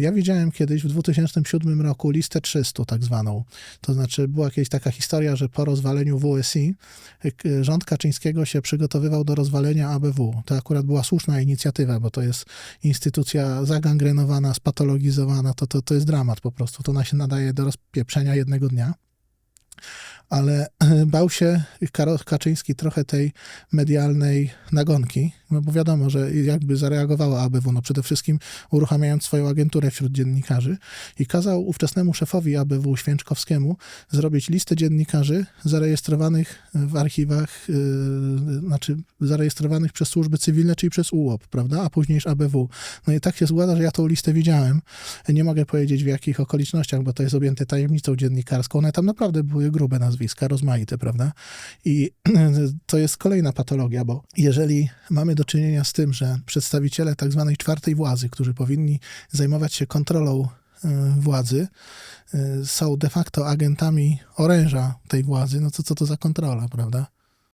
Ja widziałem kiedyś w 2007 roku listę 300 tak zwaną. To znaczy była jakaś taka historia, że po rozwaleniu WSI k- rząd Kaczyńskiego się przygotowywał do rozwalenia ABW. To akurat była słuszna inicjatywa, bo to jest instytucja zagangrenowana, spatologizowana, to, to, to jest dramat po prostu. To ona się nadaje do rozpieprzenia jednego dnia. Ale bał się Karol Kaczyński trochę tej medialnej nagonki, no bo wiadomo, że jakby zareagowała ABW, no przede wszystkim uruchamiając swoją agenturę wśród dziennikarzy i kazał ówczesnemu szefowi ABW Święczkowskiemu zrobić listę dziennikarzy zarejestrowanych w archiwach, yy, znaczy zarejestrowanych przez służby cywilne, czyli przez UOP, prawda, a później ABW. No i tak się składa, że ja tą listę widziałem. Nie mogę powiedzieć w jakich okolicznościach, bo to jest objęte tajemnicą dziennikarską. One tam naprawdę były grube nazwiska, rozmaite, prawda? I to jest kolejna patologia, bo jeżeli mamy do czynienia z tym, że przedstawiciele tak zwanej czwartej władzy, którzy powinni zajmować się kontrolą y, władzy, y, są de facto agentami oręża tej władzy, no to co to za kontrola, prawda?